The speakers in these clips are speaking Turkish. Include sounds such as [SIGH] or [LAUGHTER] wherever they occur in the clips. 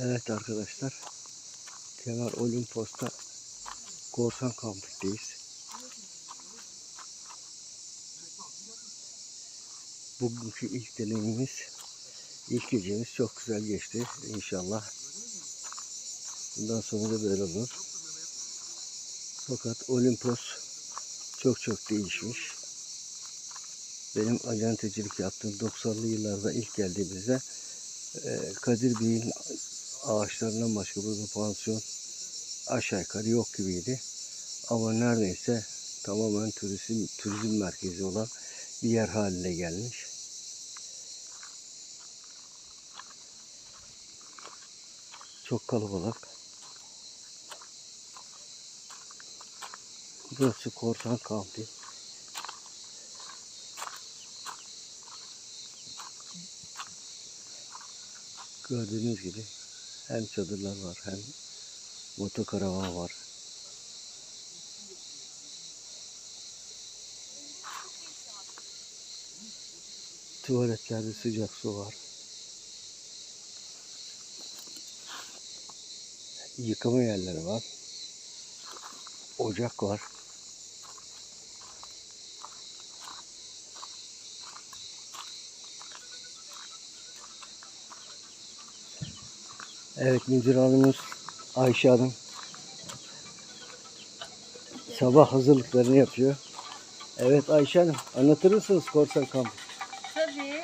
Evet arkadaşlar. Kemer Olimpos'ta korsan kampikteyiz. Bugünkü ilk deneyimimiz, ilk gecemiz çok güzel geçti. İnşallah bundan sonra da böyle olur. Fakat Olimpos çok çok değişmiş. Benim acentecilik yaptığım 90'lı yıllarda ilk geldiğimizde e, Kadir Bey'in ağaçlarından başka burada pansiyon aşağı yukarı yok gibiydi. Ama neredeyse tamamen turizm turizm merkezi olan bir yer haline gelmiş. Çok kalabalık. Burası korsan kampı. Gördüğünüz gibi hem çadırlar var hem motokaravan var. Tuvaletlerde sıcak su var. Yıkama yerleri var. Ocak var. Evet müdür hanımız Ayşe Hanım sabah hazırlıklarını yapıyor. Evet Ayşe Hanım anlatır mısınız korsan kampı? Tabii.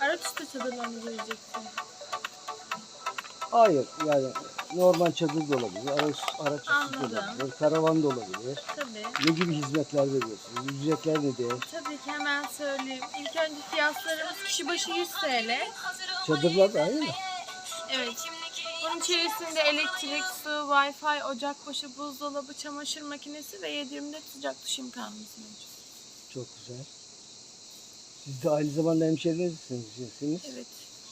Araç üstü çadırlarını göreceksin. Hayır yani normal çadır da olabilir, araç, araç üstü de Anladım. olabilir, karavan da olabilir. Tabii. Ne gibi hizmetler veriyorsunuz? Ücretler nedir? Tabii ki hemen söyleyeyim. İlk önce fiyatlarımız kişi başı 100 TL. Çadırlar da aynı mı? Evet. Bunun içerisinde elektrik, su, wifi, ocakbaşı, buzdolabı, çamaşır makinesi ve 7/24 sıcak duş imkanımız mevcut. Çok güzel. Siz de aynı zamanda hemşehrilersiniz. Evet.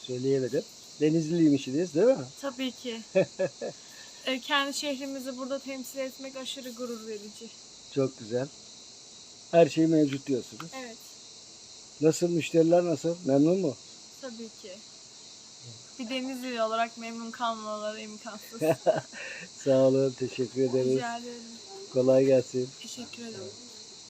Söyleyemedim. Denizliymişsiniz değil mi? Tabii ki. Ee, [LAUGHS] Kendi şehrimizi burada temsil etmek aşırı gurur verici. Çok güzel. Her şey mevcut diyorsunuz. Evet. Nasıl müşteriler nasıl? Memnun mu? Tabii ki. Bir denizli olarak memnun kalmaları imkansız. [LAUGHS] Sağ olun, teşekkür ederiz. Rica ederim. Kolay gelsin. Teşekkür ederim.